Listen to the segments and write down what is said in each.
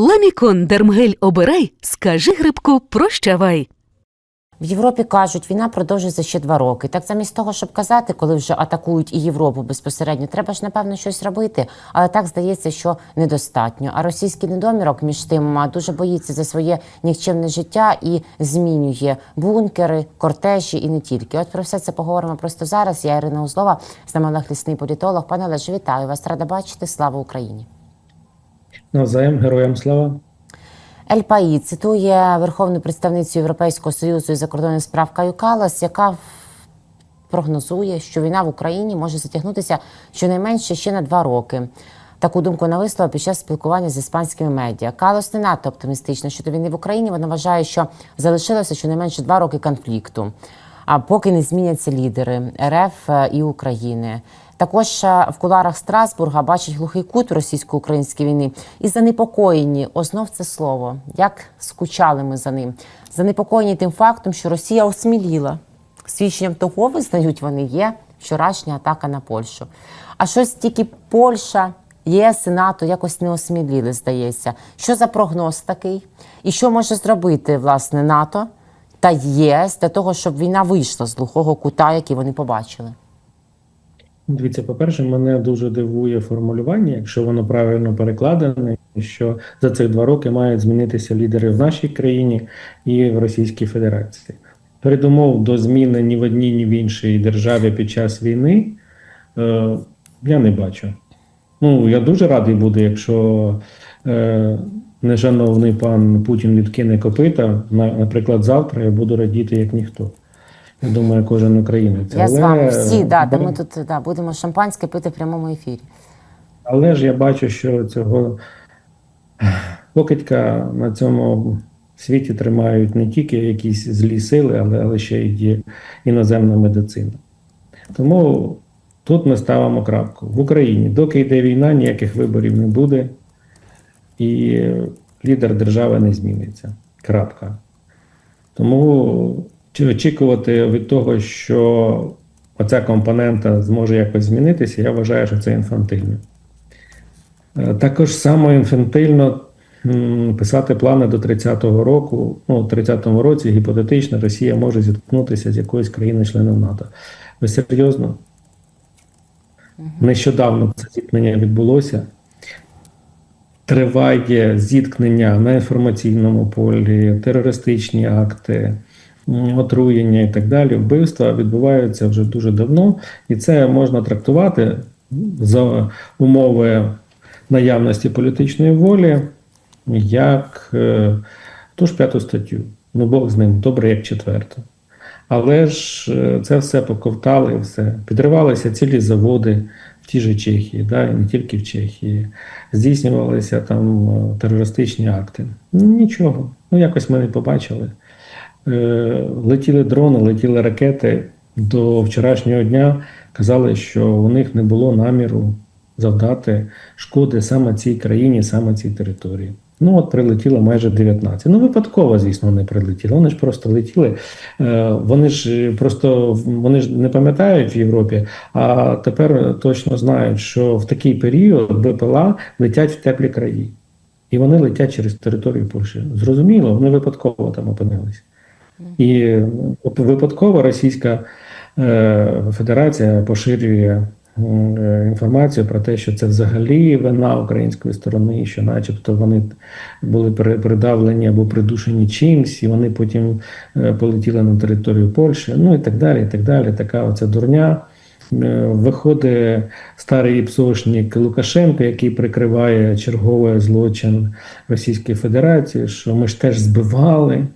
Ламікон Дермгель обирай, скажи грибку прощавай. В Європі кажуть, війна продовжується ще два роки. Так замість того, щоб казати, коли вже атакують і Європу безпосередньо, треба ж напевно щось робити. Але так здається, що недостатньо. А російський недомірок між тим дуже боїться за своє нікчемне життя і змінює бункери, кортежі і не тільки. От про все це поговоримо просто зараз. Я Ірина Узлова, з нами Олег Лісний політолог. Пане Олеже, вітаю вас. Рада бачити. Слава Україні. Навзаєм, героям слава. Ель Паї цитує верховну представницю Європейського союзу із закордонних справ Каю Калас, яка прогнозує, що війна в Україні може затягнутися щонайменше ще на два роки. Таку думку вона висловила під час спілкування з іспанськими медіа. Калос не надто оптимістична щодо війни в Україні. Вона вважає, що залишилося щонайменше два роки конфлікту, а поки не зміняться лідери РФ і України. Також е, в куларах Страсбурга бачить глухий кут російсько-української війни і занепокоєні, ознов це слово, як скучали ми за ним. Занепокоєні тим фактом, що Росія осміліла. Свідченням того визнають вони є вчорашня атака на Польщу. А щось тільки Польща, ЄС і НАТО якось не осміліли, здається. Що за прогноз такий? І що може зробити власне НАТО та ЄС для того, щоб війна вийшла з глухого кута, який вони побачили? Дивіться, по-перше, мене дуже дивує формулювання, якщо воно правильно перекладене, що за цих два роки мають змінитися лідери в нашій країні і в Російській Федерації. Передумов до зміни ні в одній, ні в іншій державі під час війни е, я не бачу. Ну, я дуже радий буду, якщо е, нешановний пан Путін відкине копита, на, наприклад, завтра я буду радіти як ніхто. Я думаю, кожен українець. Я з вами всі, да, та ми тут да, будемо шампанське пити в прямому ефірі. Але ж я бачу, що цього покидька на цьому світі тримають не тільки якісь злі сили, але, але ще й іноземна медицина. Тому тут ми ставимо крапку. В Україні, доки йде війна, ніяких виборів не буде, і лідер держави не зміниться. Крапка. Тому чи очікувати від того, що оця компонента зможе якось змінитися, я вважаю, що це інфантильно. Е, Також само інфантильно писати плани до 30-го року. Ну, у 30-му році гіпотетично Росія може зіткнутися з якоюсь країною-членом НАТО. Ви серйозно? Нещодавно це зіткнення відбулося. Триває зіткнення на інформаційному полі, терористичні акти, отруєння і так далі. Вбивства відбуваються вже дуже давно, і це можна трактувати за умови наявності політичної волі як е, ту ж п'яту статтю. Ну, Бог з ним, добре, як четверту. Але ж е, це все поковтали, все. Підривалися цілі заводи в тій же Чехії, да, і не тільки в Чехії. Здійснювалися там е, терористичні акти. Нічого, ну якось ми не побачили. Е, Летіли дрони, летіли ракети. До вчорашнього дня казали, що у них не було наміру завдати шкоди саме цій країні, саме цій території. Ну, от прилетіло майже 19. Ну, випадково, звісно, не прилетіло. Вони ж просто летіли. Е, Вони ж е, просто вони ж не пам'ятають в Європі, а тепер точно знають, що в такий період БПЛА летять в теплі краї. І вони летять через територію Польщі. Зрозуміло, вони випадково там опинилися. І випадково Російська е, Федерація поширює е, інформацію про те, що це взагалі вина української сторони, що, начебто, вони були придавлені або придушені чимсь, і вони потім е, полетіли на територію Польщі, ну і так далі. і так далі. Така оця дурня. Виходить старий іпсошник Лукашенко, який прикриває черговий злочин Російської Федерації, що ми ж теж збивали,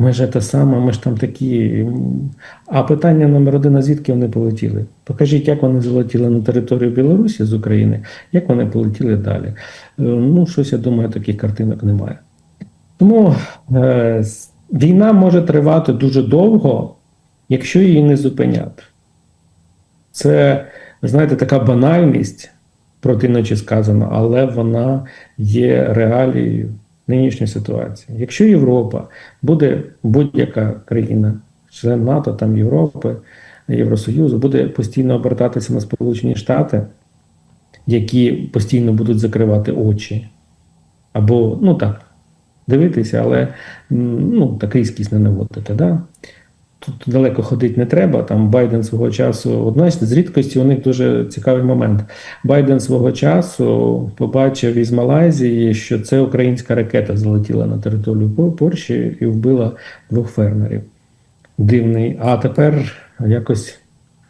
ми ж те саме, ми ж там такі. А питання номер один: а звідки вони полетіли? Покажіть, як вони залетіли на територію Білорусі з України, як вони полетіли далі. Е, Ну, щось я думаю, таких картинок немає. Тому е, війна може тривати дуже довго, якщо її не зупиняти. Це, знаєте, така банальність, проти ночі сказано, але вона є реалією нинішньої ситуацію. Якщо Європа буде будь-яка країна, член НАТО, там Європи, Євросоюзу, буде постійно обертатися на Сполучені Штати, які постійно будуть закривати очі Або, ну так, дивитися, але ну, такий скіс не наводити. Да? Тут далеко ходити не треба. Там Байден свого часу, одна з рідкості, у них дуже цікавий момент. Байден свого часу побачив із Малайзії, що це українська ракета залетіла на територію Польщі і вбила двох фермерів. Дивний. А тепер якось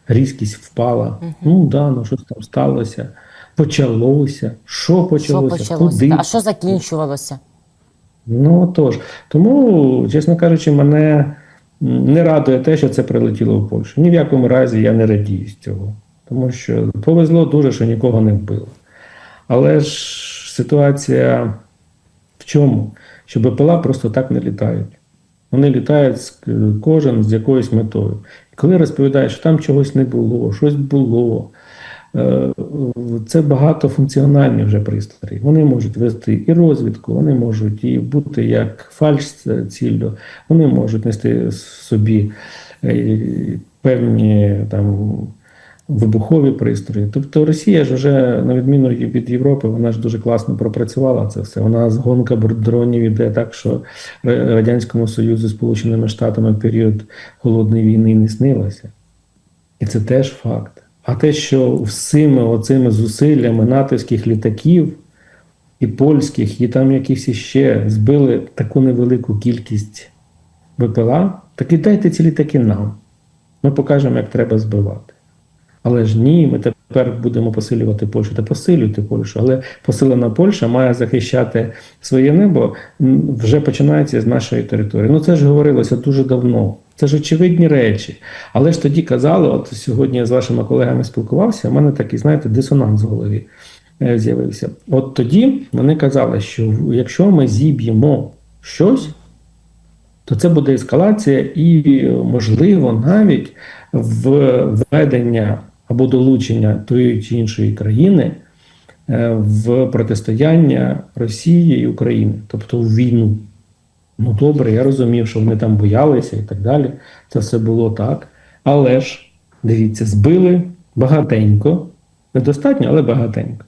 різкість впала. Ну да, ну щось там сталося. Почалося. Що Що почалося? почалося? Куди? А що закінчувалося? Ну тож, тому, чесно кажучи, мене не радує те, що це прилетіло в Польщу. Ні в якому разі я не радію з цього. Тому що повезло дуже, що нікого не вбило. Але ж ситуація в чому? Що БПЛА просто так не літають. Вони літають з- кожен з якоюсь метою. І коли розповідають, що там чогось не було, щось було. Е, Це багатофункціональні вже пристрої. Вони можуть вести і розвідку, вони можуть і бути як фальш ціллю, вони можуть нести собі е, певні там вибухові пристрої. Тобто Росія ж вже, на відміну від Європи, вона ж дуже класно пропрацювала це все. Вона з гонка дронів іде так, що Радянському Союзу Сполученими Штатами в період холодної війни не снилося. І це теж факт. А те, що всіми оцими зусиллями натовських літаків і польських, і там якихось іще збили таку невелику кількість БПЛА, так і дайте ці літаки нам. Ми покажемо, як треба збивати. Але ж ні, ми тепер будемо посилювати Польщу. Та посилюйте Польщу. Але посилена Польща має захищати своє небо вже починається з нашої території. Ну це ж говорилося дуже давно. Це ж очевидні речі. Але ж тоді казали, от сьогодні я з вашими колегами спілкувався, у мене такий, знаєте, дисонанс в голові е, з'явився. От тоді вони казали, що якщо ми зіб'ємо щось, то це буде ескалація і, можливо, навіть введення або долучення тої чи іншої країни е, в протистояння Росії і України, тобто в війну. Ну добре, я розумів, що вони там боялися і так далі. Це все було так. Але ж, дивіться, збили багатенько, недостатньо, але багатенько.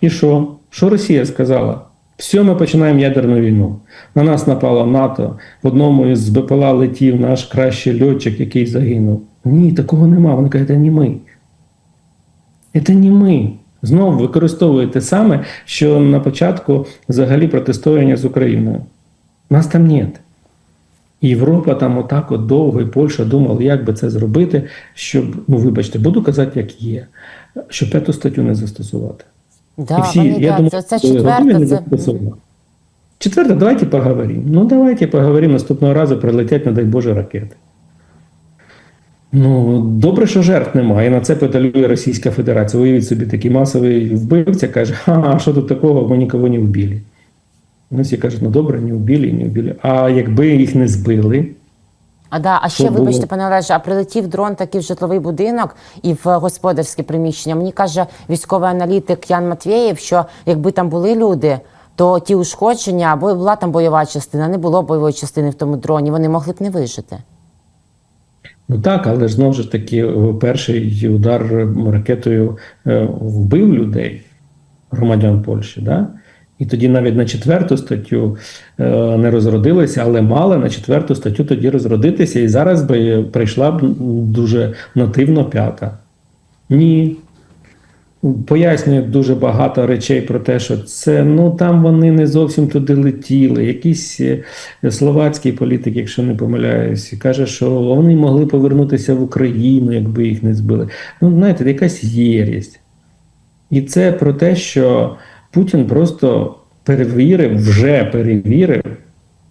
І що? Що Росія сказала? Все, ми починаємо ядерну війну. На нас напало НАТО. В одному із БПЛА летів наш кращий льотчик, який загинув. Ні, такого нема. Вони кажуть, це не ми. Це не ми. Знову використовуєте саме, що на початку взагалі протистояння з Україною. Нас там нет. І Європа там отак от довго, і Польща думали, як би це зробити, щоб, ну вибачте, буду казати, як є, щоб п'яту статтю не застосувати. Да, І всі, вони, я да, думаю, це, це четверта. не Це... Четверте, давайте поговоримо. Ну, давайте поговоримо. Наступного разу прилетять, не дай Боже, ракети. Ну, добре, що жертв немає. І на це педалює Російська Федерація. Уявіть собі, такий масовий вбивця каже, ха, що тут такого, ми нікого не вбили. Ну, всі кажуть, ну добре, не вбили, не вбили. А якби їх не збили, А, да, а ще, вибачте, було? пане Олеже, а прилетів дрон таки в житловий будинок і в господарське приміщення. Мені каже військовий аналітик Ян Матвєєв, що якби там були люди, то ті ушкодження, або була там бойова частина, не було бойової частини в тому дроні, вони могли б не вижити. Ну так, але ж знову ж таки, перший удар ракетою е, вбив людей, громадян Польщі, да? І тоді навіть на четверту статтю е, не розродилися, але мали на четверту статтю тоді розродитися, і зараз би прийшла б дуже нативно п'ята. Ні. Пояснюють дуже багато речей про те, що це ну там вони не зовсім туди летіли. Якийсь е, словацький політик, якщо не помиляюсь, каже, що вони могли повернутися в Україну, якби їх не збили. Ну, знаєте, якась єрість. І це про те, що Путін просто перевірив, вже перевірив,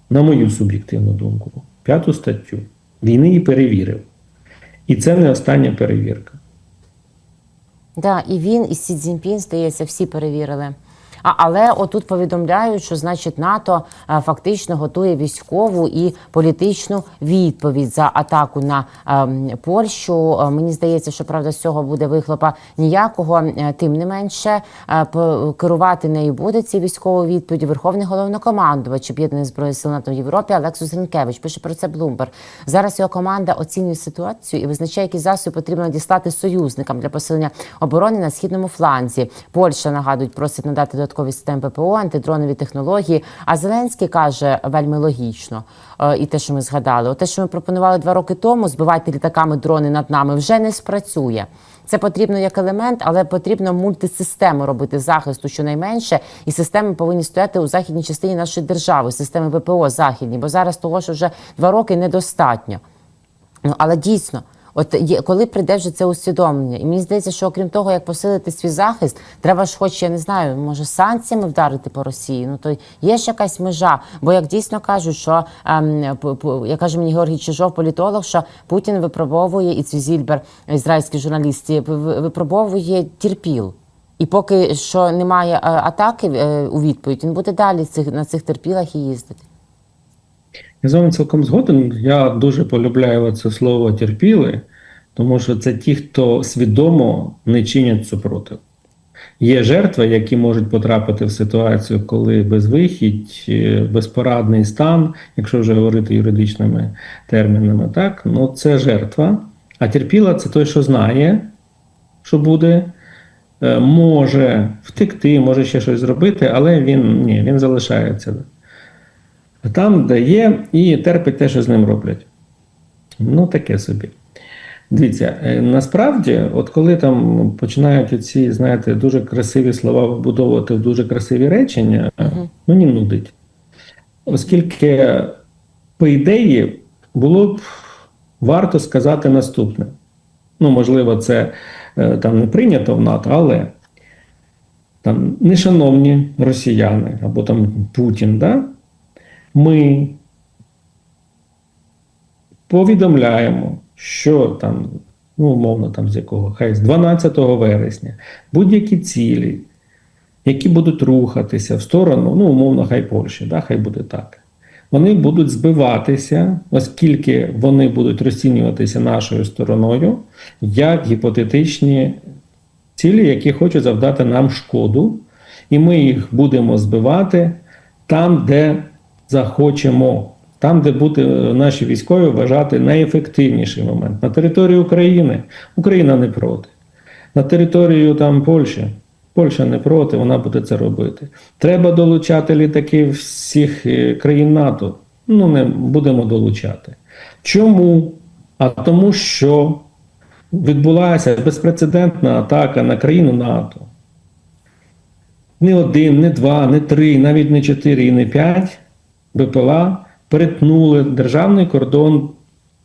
на мою суб'єктивну думку, п'яту статтю війни і перевірив. І це не остання перевірка. Да, і він, і Сі Цзіньпін, здається, всі перевірили. Але отут повідомляють, що значить НАТО е, фактично готує військову і політичну відповідь за атаку на ем, Польщу. Е, Мені здається, що правда з цього буде вихлопа ніякого. Е, Тим не менше, керувати нею буде ці військові відповіді. Верховний головнокомандувач об'єднаних збройних сил НАТО в Європі Алексус Гринкевич пише про це Блумберг. Зараз його команда оцінює ситуацію і визначає, які засоби потрібно дістати союзникам для посилення оборони на східному фланзі. Польща нагадують, просить надати додаткові додаткові системи ППО, антидронові технології. А Зеленський каже вельми логічно, е, і те, що ми згадали, те, що ми пропонували два роки тому, збивати літаками дрони над нами, вже не спрацює. Це потрібно як елемент, але потрібно мультисистему робити захисту щонайменше, і системи повинні стояти у західній частині нашої держави, системи ППО західні, бо зараз того, що вже два роки недостатньо. Ну але дійсно, от є, коли прийде вже це усвідомлення, і мені здається, що окрім того, як посилити свій захист, треба ж, хоч я не знаю, може санкціями вдарити по Росії. Ну то є ж якась межа. Бо як дійсно кажуть, що ем, як каже мені Георгій Чижов, політолог, що Путін випробовує і Цвізільбер, ізраїльський журналіст, ви- ви- випробовує терпіл. І поки що немає е, атаки е, у відповідь, він буде далі на цих терпілах і їздити. Я з вами цілком згоден. Я дуже полюбляю це слово терпіли, тому що це ті, хто свідомо не чинять супротив. Є жертви, які можуть потрапити в ситуацію, коли безвихідь, е, безпорадний стан, якщо вже говорити юридичними термінами, так ну це жертва. А терпіла це той, що знає, що буде, е, може втекти, може ще щось зробити, але він ні, він залишається там, де є, і терпить те, що з ним роблять. Ну, таке собі. Дивіться, е, насправді, от коли там починають оці, знаєте, дуже красиві слова вбудовувати в дуже красиві речення, мені нудить. Оскільки, по ідеї, було б варто сказати наступне. Ну, можливо, це е, там не прийнято в НАТО, але там нешановні росіяни або там Путін, да? Ми повідомляємо, що там, ну, умовно, там з якого, хай з 12 вересня, будь-які цілі, які будуть рухатися в сторону, ну, умовно, хай Польщі, да, хай буде так. Вони будуть збиватися, оскільки вони будуть розцінюватися нашою стороною як гіпотетичні цілі, які хочуть завдати нам шкоду, і ми їх будемо збивати там, де захочемо, там, де буде е, наші військові вважати найефективніший момент. На території України Україна не проти. На територію там Польщі. Польща не проти, вона буде це робити. Треба долучати літаки всіх е, країн НАТО. Ну, не будемо долучати. Чому? А тому, що відбулася безпрецедентна атака на країну НАТО. Не один, не два, не три, навіть не чотири і не п'ять БПЛА перетнули державний кордон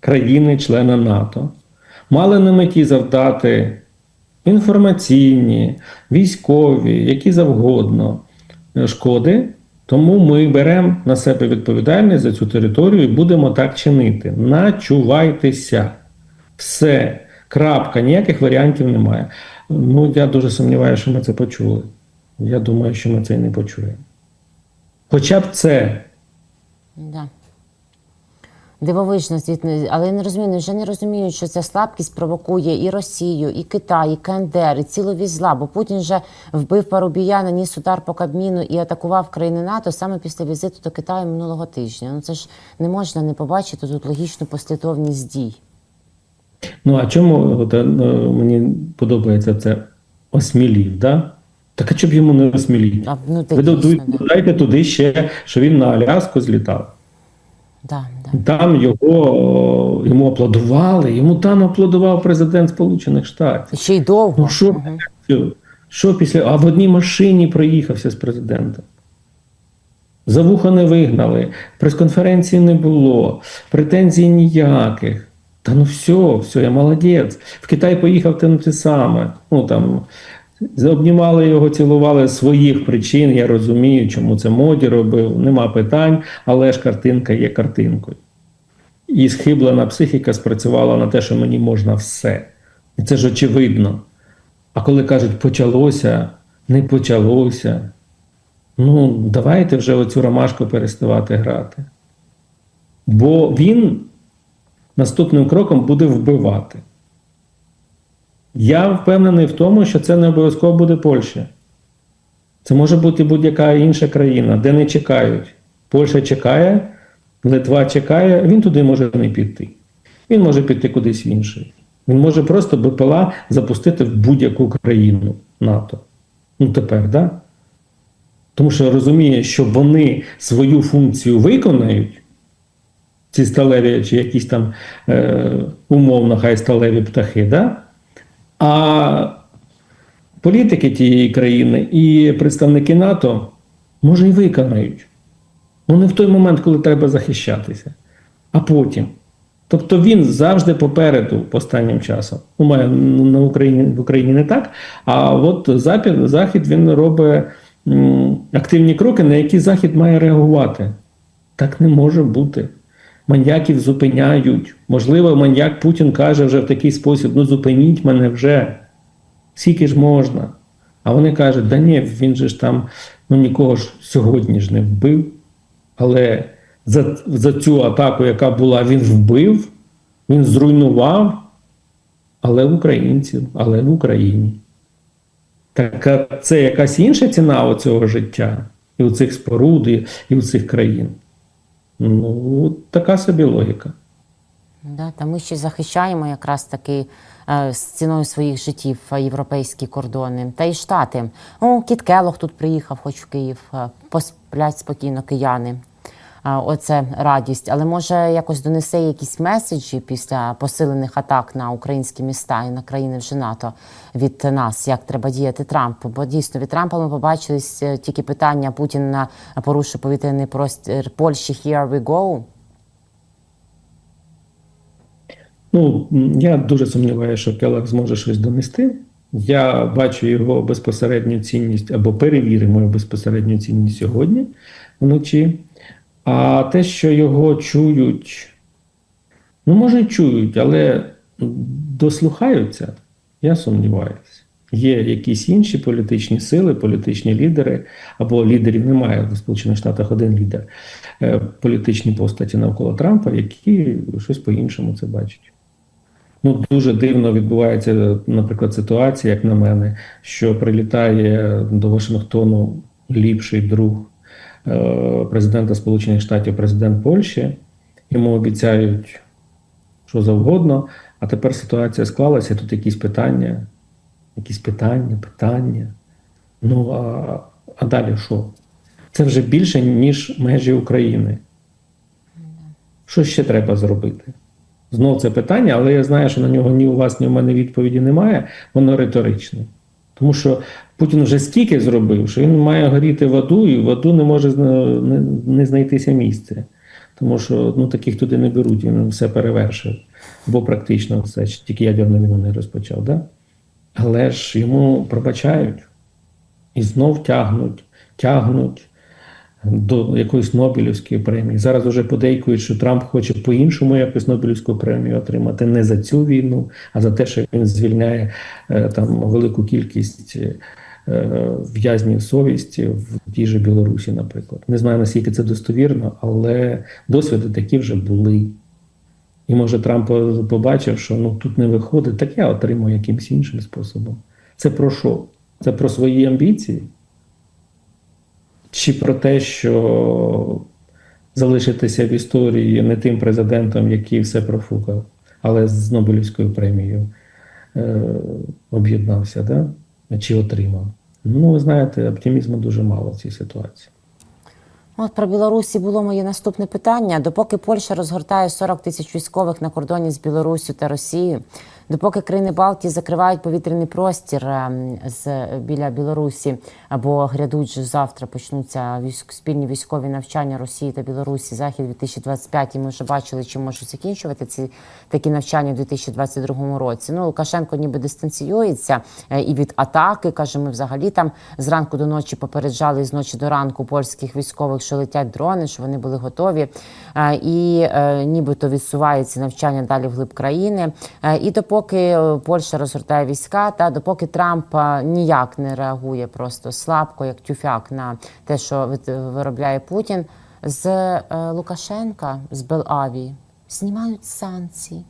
країни-члена НАТО. Мали на меті завдати інформаційні, військові, які завгодно е, шкоди. Тому ми беремо на себе відповідальність за цю територію і будемо так чинити. Начувайтеся. Все. Крапка, ніяких варіантів немає. Ну, я дуже сумніваюся, що ми це почули. Я думаю, що ми це і не почуємо. Хоча б це. Да. Дивовижно, звітно, але я не розумію, вже не розуміють, що ця слабкість провокує і Росію, і Китай, і КНДР, і цілові зла. Бо Путін вже вбив Парубія, наніс удар по Кабміну і атакував країни НАТО саме після візиту до Китаю минулого тижня. Ну це ж не можна не побачити тут логічну послідовність дій. Ну а чому от, е, ну, мені подобається це осмілів, да? Так а чому б йому не осмілів? Ну, Ви дійсно, додуйте- да. туди ще, що він на Аляску злітав. Да, да. Там його йому аплодували, йому там аплодував президент Сполучених Штатів. Ще й довго. Ну що, що після. А в одній машині проїхався з президентом. За вуха не вигнали, прес-конференції не було, претензій ніяких. Та ну все, все, я молодець. В Китай поїхав те, ну, те саме. Ну там обнімали його, цілували своїх причин. Я розумію, чому це моді робив. Нема питань, але ж картинка є картинкою. І схиблена психіка спрацювала на те, що мені можна все. І це ж очевидно. А коли кажуть, почалося, не почалося. Ну, давайте вже оцю ромашку переставати грати. Бо він наступним кроком буде вбивати. Я впевнений в тому, що це не обов'язково буде Польща. Це може бути будь-яка інша країна, де не чекають. Польща чекає, Литва чекає, він туди може не піти. Він може піти кудись в інший. Він може просто БПЛА запустити в будь-яку країну НАТО. Ну тепер? Да? Тому що розуміє, що вони свою функцію виконають, ці сталеві чи якісь там е, умовно хай сталеві птахи, да? А політики тієї країни і представники НАТО може і виконають. Ну не в той момент, коли треба захищатися, а потім. Тобто він завжди попереду останнім часом. У мене на Україні в Україні не так. А от Захід, Захід він робить активні кроки, на які Захід має реагувати. Так не може бути. Маньяків зупиняють. Можливо, маньяк Путін каже вже в такий спосіб: ну зупиніть мене вже. Скільки ж можна? А вони кажуть, да ні, він же ж там ну, нікого ж сьогодні ж не вбив. Але за, за цю атаку, яка була, він вбив, він зруйнував, але в українців, але в Україні. Так це якась інша ціна у цього життя, і у цих споруд, і у цих країн. Ну, така собі логіка. Да, та ми ще захищаємо якраз таки е, з ціною своїх життів е, європейські кордони. Та й штати. О, Кіт Келох тут приїхав, хоч в Київ. е, Посплять спокійно кияни. Оце радість. Але може якось донесе якісь меседжі після посилених атак на українські міста і на країни вже НАТО від нас, як треба діяти Трампу. Бо дійсно від Трампа ми побачили е, тільки питання Путін на порушив повітряний простір Польщі. Here we go. Ну, я дуже сумніваюся, що Келах зможе щось донести. Я бачу його безпосередню цінність або перевіримо його безпосередню цінність сьогодні вночі. А те, що його чують, ну, може, чують, але дослухаються, я сумніваюся. Є якісь інші політичні сили, політичні лідери, або лідерів немає в Сполучених Штатах один лідер, е, політичні постаті навколо Трампа, які щось по-іншому це бачать. Ну, дуже дивно відбувається, наприклад, ситуація, як на мене, що прилітає до Вашингтону ліпший друг президента Сполучених Штатів, президент Польщі. Йому обіцяють що завгодно, а тепер ситуація склалася, тут якісь питання, якісь питання, питання. Ну, а, а далі що? Це вже більше, ніж межі України. Що ще треба зробити? Знов це питання, але я знаю, що на нього ні у вас, ні у мене відповіді немає, воно риторичне. Тому що Путін вже стільки зробив, що він має горіти в аду, і в аду не може не, знайтися місце. Тому що ну, таких туди не беруть, він все перевершив. Бо практично все, тільки ядерну війну не розпочав. Да? Але ж йому пробачають і знов тягнуть, тягнуть до якоїсь Нобелівської премії. Зараз вже подейкують, що Трамп хоче по-іншому якось Нобелівську премію отримати не за цю війну, а за те, що він звільняє е, там велику кількість е, в'язнів совісті в тій же Білорусі, наприклад. Не знаю, наскільки це достовірно, але досвіди такі вже були. І може Трамп побачив, що ну тут не виходить, так я отримую якимось іншим способом. Це про що? Це про свої амбіції? Чи про те, що залишитися в історії не тим президентом, який все профукав, але з Нобелівською премією е, об'єднався, да? чи отримав? Ну, ви знаєте, оптимізму дуже мало в цій ситуації. От про Білорусі було моє наступне питання. Допоки Польща розгортає 40 тисяч військових на кордоні з Білоруссю та Росією, допоки країни Балтії закривають повітряний простір ем, з біля Білорусі, або грядуть завтра почнуться військ, спільні військові навчання Росії та Білорусі, захід 2025, і ми вже бачили, чи можуть закінчувати ці такі навчання в 2022 році. Ну Лукашенко ніби дистанціюється е, і від атаки. каже, ми взагалі там зранку до ночі попереджали з ночі до ранку польських військових, що летять дрони, що вони були готові. Е, І е, нібито відсуваються навчання далі вглиб країни. Е, І допоки е, Польща розгортає війська, та допоки Трамп е, ніяк не реагує просто слабко, як тюфяк на те, що виробляє Путін, з е, Лукашенка, з Белавії, знімають санкції.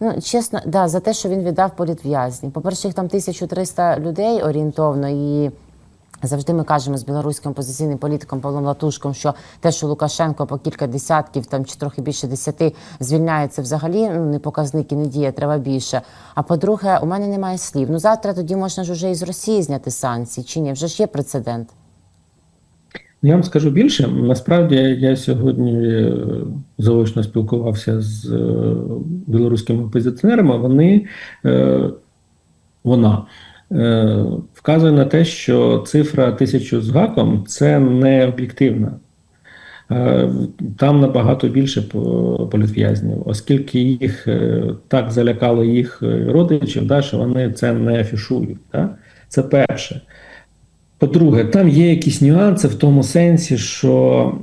Ну, чесно, да, за те, що він віддав політв'язнів. По-перше, їх там 1300 людей орієнтовно, і Завжди ми кажемо з білоруським опозиційним політиком Павлом Латушком, що те, що Лукашенко по кілька десятків там чи трохи більше десяти звільняється взагалі, ну не показник і не діє, треба більше. А по-друге, у мене немає слів. Ну завтра тоді можна ж уже із Росії зняти санкції, чи ні? Вже ж є прецедент. Я вам скажу більше. Насправді я сьогодні е, заочно спілкувався з е, білоруськими опозиціонерами. Вони е, вона вказує на те, що цифра тисячу з гаком це не об'єктивна. Е, Там набагато більше політв'язнів, оскільки їх е, так залякало їх е, родичів, да, що вони це не афішують. Да? Це перше. По-друге, там є якісь нюанси в тому сенсі, що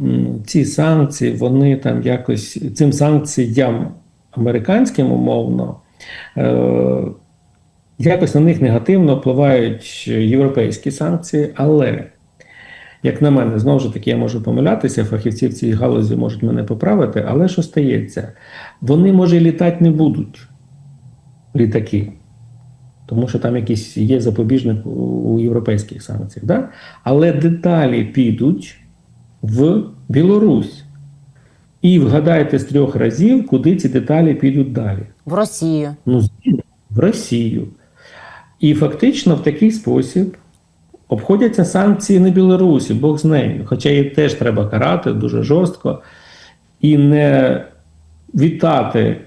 ці санкції, вони там якось цим санкціям американським умовно, е, якось на них негативно впливають європейські санкції, але, як на мене, знову ж таки, я можу помилятися, фахівці в цій галузі можуть мене поправити, але що стається? Вони, може, літати не будуть, літаки тому що там якийсь є запобіжник у- у європейських санкціях. Да? Але деталі підуть в Білорусь. І вгадайте з трьох разів, куди ці деталі підуть далі. В Росію. Ну, в Росію. І фактично в такий спосіб обходяться санкції на Білорусі, Бог з нею. Хоча її теж треба карати дуже жорстко і не вітати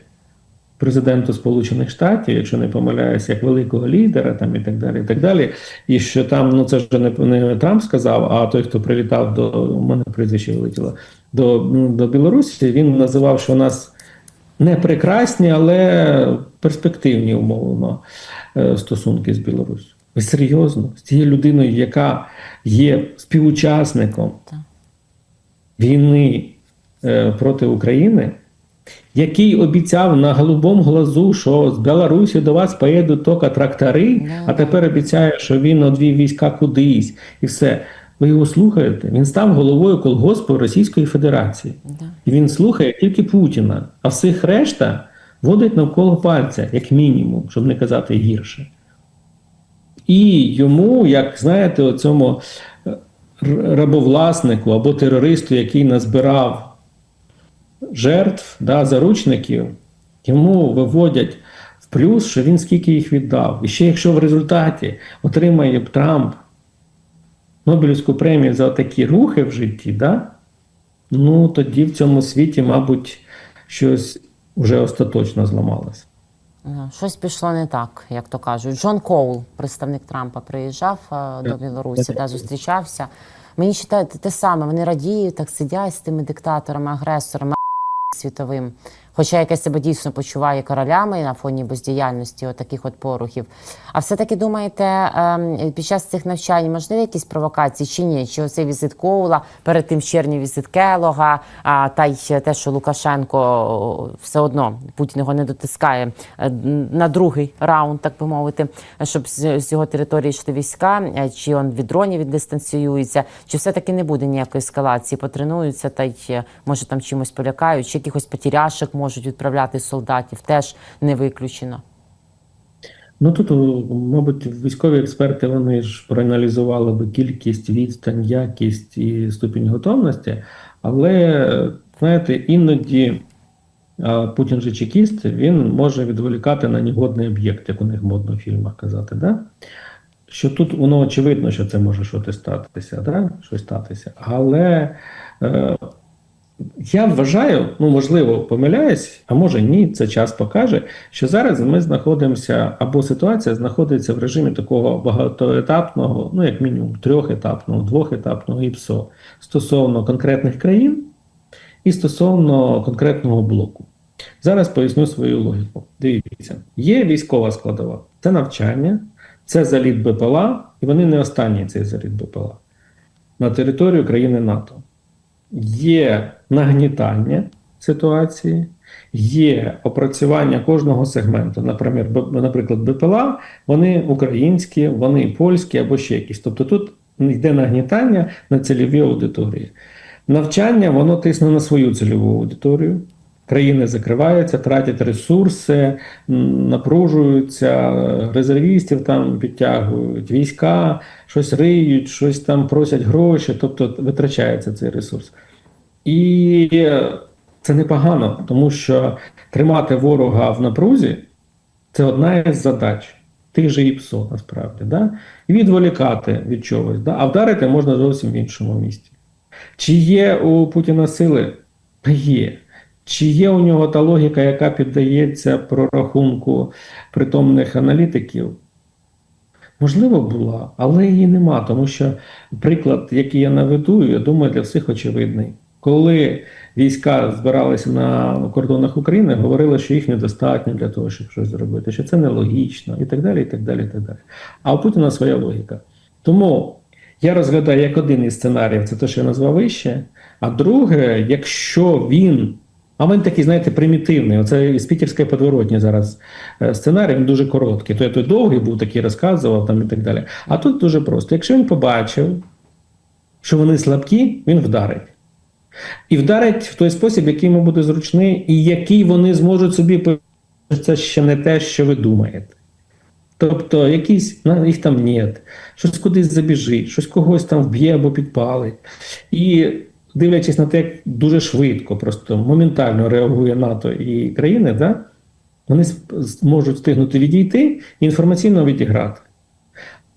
президенту Сполучених Штатів, якщо не помиляюсь, як великого лідера, там і так далі. І так далі. І що там, ну це вже не, не Трамп сказав, а той, хто прилітав до у мене прізвище вилетіло до, до Білорусі, він називав, що у нас не прекрасні, але перспективні, умовно, е, стосунки з Білоруссю. Ви серйозно? З тією людиною, яка є співучасником війни е, проти України, який обіцяв на голубому глазу, що з Білорусі до вас поїдуть тільки трактори, а тепер обіцяє, що він одвів війська кудись і все. Ви його слухаєте? Він став головою колгоспу Російської Федерації. Да. І він слухає тільки Путіна, а всіх решта водить навколо пальця, як мінімум, щоб не казати гірше. І йому, як знаєте, оцьому е, рабовласнику або терористу, який назбирав жертв, да, заручників, йому виводять в плюс, що він скільки їх віддав. І ще якщо в результаті отримає Трамп Нобелівську премію за такі рухи в житті, да, ну тоді в цьому світі, мабуть, щось вже остаточно зламалося. Ну, Щось пішло не так, як то кажуть. Джон Коул, представник Трампа, приїжджав е, до Білорусі, так. да, зустрічався. Мені вважають те саме. Вони радіють, так сидять з тими диктаторами, агресорами світовим. Хоча якесь себе дійсно почуває королями на фоні бездіяльності таких от порухів. А все-таки думаєте, ем, під час цих навчань можливі якісь провокації чи ні? Чи оцей візит Коула, перед тим червні візит Келога, та й те, що Лукашенко все одно Путін його не дотискає е, на другий раунд, так би мовити, щоб з, його території йшли війська, е, чи он від дронів віддистанціюється, чи все-таки не буде ніякої ескалації, потренуються та й е, може там чимось полякають, чи якихось потеряшок можуть відправляти солдатів, теж не виключено. Ну тут, мабуть, військові експерти вони ж проаналізували би кількість, відстань, якість і ступінь готовності, але знаєте, іноді Путін же чекіст, він може відволікати на негодний об'єкт, як у них модно в фільмах казати. Да? Що тут воно очевидно, що це може щось статися, да? щось статися. Але е, я вважаю, ну можливо, помиляюсь, а може ні, це час покаже, що зараз ми знаходимося, або ситуація знаходиться в режимі такого багатоетапного, ну як мінімум трьохетапного, двохетапного ІПСО стосовно конкретних країн і стосовно конкретного блоку. Зараз поясню свою логіку. Дивіться, є військова складова, це навчання, це заліт БПЛА, і вони не останні цей заліт БПЛА на територію країни НАТО є нагнітання ситуації, є опрацювання кожного сегменту. Наприклад, БПЛА, вони українські, вони польські або ще якісь. Тобто тут йде нагнітання на цільові аудиторії. Навчання воно тисне на свою цільову аудиторію. Країни закриваються, тратять ресурси, напружуються, резервістів там підтягують, війська, щось риють, щось там просять гроші, тобто витрачається цей ресурс. І це непогано, тому що тримати ворога в напрузі це одна із задач тих же ІПСО, насправді, да? і відволікати від чогось, да? а вдарити можна зовсім в іншому місці. Чи є у Путіна сили? Є. Чи є у нього та логіка, яка піддається прорахунку притомних аналітиків? Можливо, була, але її нема, тому що приклад, який я наведу, я думаю, для всіх очевидний. Коли війська збиралися на кордонах України, говорили, що їх недостатньо для того, щоб щось зробити, що це нелогічно, і так далі. і так далі, і так далі. А у Путіна своя логіка. Тому я розглядаю як один із сценаріїв, це те, що я назвав вище. А друге, якщо він, а він такий, знаєте, примітивний, оце із Пітерської подворотні зараз е, сценарій, він дуже короткий. То я той довгий був такий розказував там і так далі. А тут дуже просто. Якщо він побачив, що вони слабкі, він вдарить. І вдарить в той спосіб, який йому буде зручний, і який вони зможуть собі по- це ще не те, що ви думаєте. Тобто, якісь на їх там нет, щось кудись забіжить, щось когось там вб'є або підпалить. І дивлячись на те, як дуже швидко, просто моментально реагує НАТО і країни, да, вони зможуть встигнути відійти і інформаційно відіграти.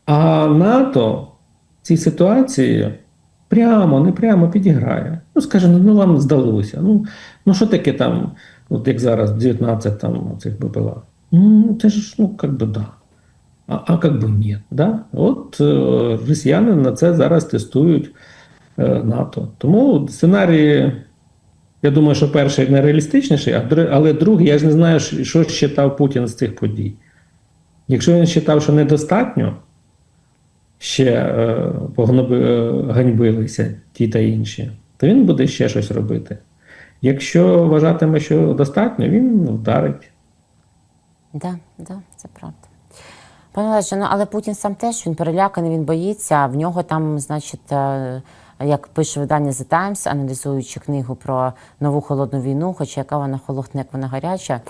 А НАТО в цій ситуації прямо, не прямо підіграє. Ну, скаже, ну, вам здалося. Ну, ну що таке там, от як зараз 19 там цих БПЛА? Ну, це ж, ну, як би да. А, а как бы нет, да? От е, росіяни на це зараз тестують е, НАТО. Тому сценарій, я думаю, що перший др- але другий, я ж не знаю, що считав Путін з цих подій. Якщо він вважав, що недостатньо, ще е, е, ганьбилися ті та інші, то він буде ще щось робити. Якщо вважатиме, що достатньо, він вдарить. Да, да, це правда. Пане Олеже, ну але Путін сам теж він переляканий, він боїться. В нього там, значить, е, як пише видання The Times, аналізуючи книгу про нову холодну війну, хоча яка вона холодна, як вона гаряча.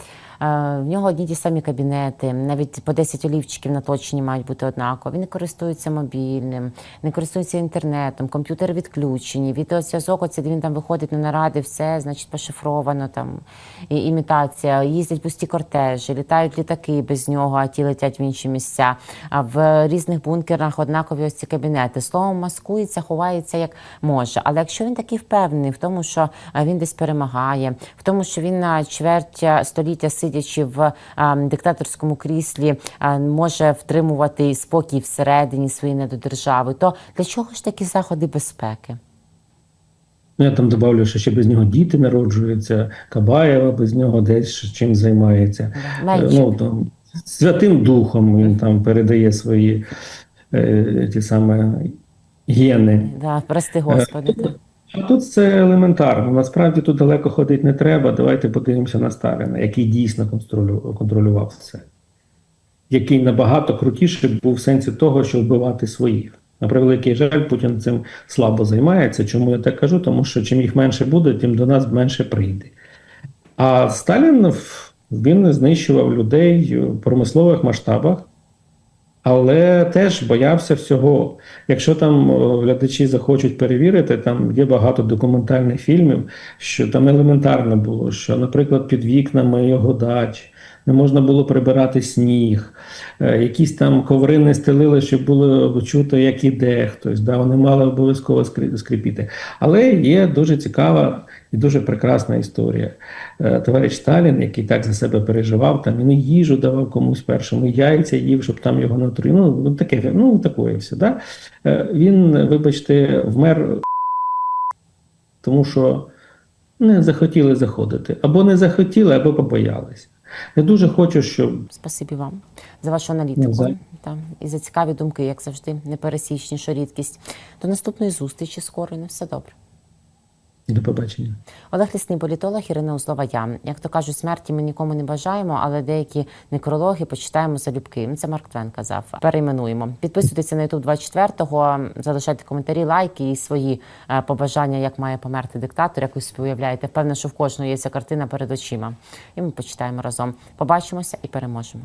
Е, В нього одні ті самі кабінети, навіть по 10 олівчиків наточені мають бути однаково. Він не користується мобільним, не користується інтернетом, комп'ютери відключені, відеозв'язок, оце він там виходить на наради, все значить пошифровано там і імітація. Їздять пусті кортежі, літають літаки без нього, а ті летять в інші місця. А в різних бункерах однакові ось ці кабінети. Словом, маскується, ховається як може. Але якщо він такий впевнений в тому, що він десь перемагає, в тому, що він на чверть а, століття, сидячи в диктаторському кріслі, може втримувати спокій всередині своєї недодержави, то для чого ж такі заходи безпеки? Ну, я там добавлю, що ще без нього діти народжуються, Кабаєва без нього десь чим займається. Менше. Ну, там, Святим Духом він там передає свої е, ті саме гени. Да, прости Господи. А тут це елементарно. Насправді тут далеко ходити не треба. Давайте подивимося на Сталіна, який дійсно контролював все. Який набагато крутіший був в сенсі того, що вбивати своїх. На превеликий жаль, Путін цим слабо займається. Чому я так кажу? Тому що чим їх менше буде, тим до нас менше прийде. А Сталін він знищував людей в промислових масштабах, але теж боявся всього. Якщо там глядачі захочуть перевірити, там є багато документальних фільмів, що там елементарно було, що, наприклад, під вікнами його дач не можна було прибирати сніг, е, якісь там коври не стелили, щоб було чути, як іде хтось. Да, вони мали обов'язково скрі- скріпіти. Але є дуже цікава і дуже прекрасна історія. Е, Товариш Сталін, який так за себе переживав, там він і їжу давав комусь першому, яйця їв, щоб там його натруїли. Ну, ну, таке, ну, такое все. Да? Е, Він, вибачте, вмер, тому що не захотіли заходити. Або не захотіли, або побоялися. Не дуже хочу, щоб Спасибі вам за вашу аналітику та, і за цікаві думки, як завжди, непересічні, що рідкість. До наступної зустрічі скоро на все добре. До побачення. Олег Лісний політолог, Ірина Узлова. Я як то кажуть, смерті ми нікому не бажаємо, але деякі некрологи почитаємо залюбки. Це Марк Твен казав. Перейменуємо. Підписуйтеся на YouTube 24-го, залишайте коментарі, лайки і свої е, побажання, як має померти диктатор. Як ви собі уявляєте, впевнена, що в кожного є ця картина перед очима. І ми почитаємо разом. Побачимося і переможемо.